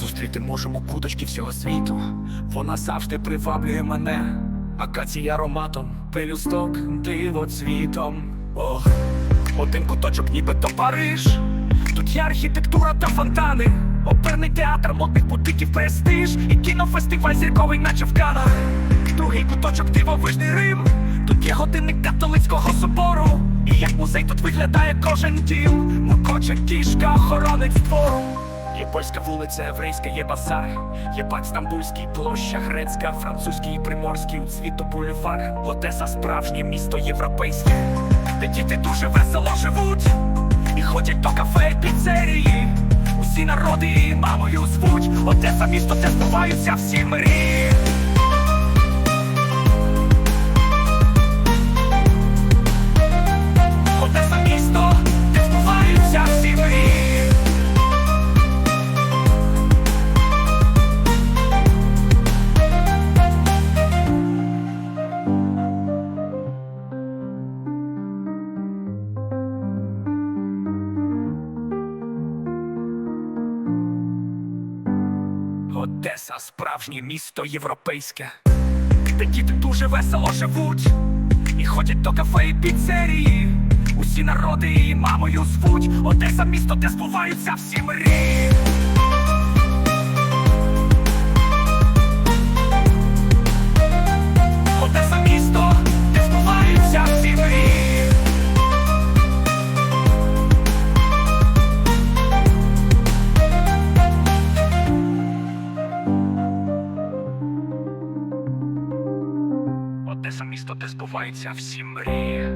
Зустріти можемо куточки всього світу. Вона завжди приваблює мене. Акація ароматом, пелюсток дивоцвітом. Ох, один куточок, нібито Париж. Тут є архітектура та фонтани. Оперний театр, модних бутиків, престиж і кінофестиваль зірковий, наче в Канах. Другий куточок дивовижний Рим. Тут є годинник католицького собору. І як музей тут виглядає кожен дім. Мокоче кішка, охоронець двору. Є польська вулиця, єврейська, є базар, є пак стамбульський, площа грецька, французький, приморський, у цвіту бульвар. Одеса справжнє місто європейське, де діти дуже весело живуть і ходять до кафе, піцерії. Усі народи її мамою звуть. Одеса місто, де збуваються всі мрії. Одеса справжнє місто європейське, де діти дуже весело живуть і ходять до кафе і піцерії. Усі народи її мамою звуть. Одеса місто, де збуваються всі мрії. Одеса місто, де збуваються всі мрії.